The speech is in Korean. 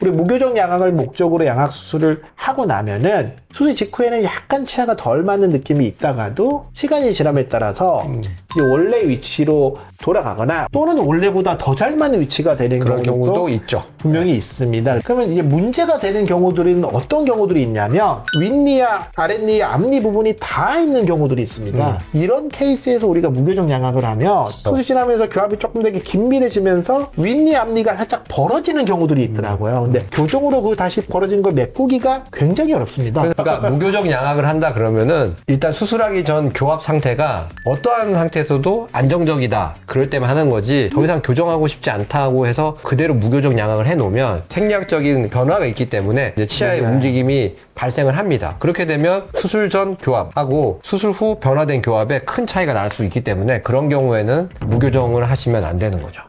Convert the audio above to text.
우리 무교정 양악을 목적으로 양악 수술을 하고 나면은 수술 직후에는 약간 치아가 덜 맞는 느낌이 있다가도 시간이 지남에 따라서 이 원래 위치로 돌아가거나 또는 원래보다 더 잘 맞는 위치가 되는 그런 경우도 경우도 있죠. 분명히 있습니다. 그러면 이제 문제가 되는 경우들은 어떤 경우들이 있냐면 윗니와 아랫니, 앞니 부분이 다 있는 경우들이 있습니다. 이런 케이스에서 우리가 무교정 양악을 하면 수술 지나면서 교합이 조금 되게 긴밀해지면서 윗니, 앞니가 살짝 벌어지는 경우들이 있더라고요. 근데 교정으로 그 다시 벌어진 걸 메꾸기가 굉장히 어렵습니다. 그러니까 무교정 양악을 한다 그러면은 일단 수술하기 전 교합 상태가 어떠한 상태에서도 안정적이다. 그럴 때만 하는 거지. 더 이상 교정하고 싶지 않다고 해서 그대로 무교정 양악을 해 놓으면 생리학적인 변화가 있기 때문에 이제 치아의 네. 움직임이 발생을 합니다. 그렇게 되면 수술 전 교합하고 수술 후 변화된 교합에 큰 차이가 날 수 있기 때문에 그런 경우에는 무교정을 하시면 안 되는 거죠.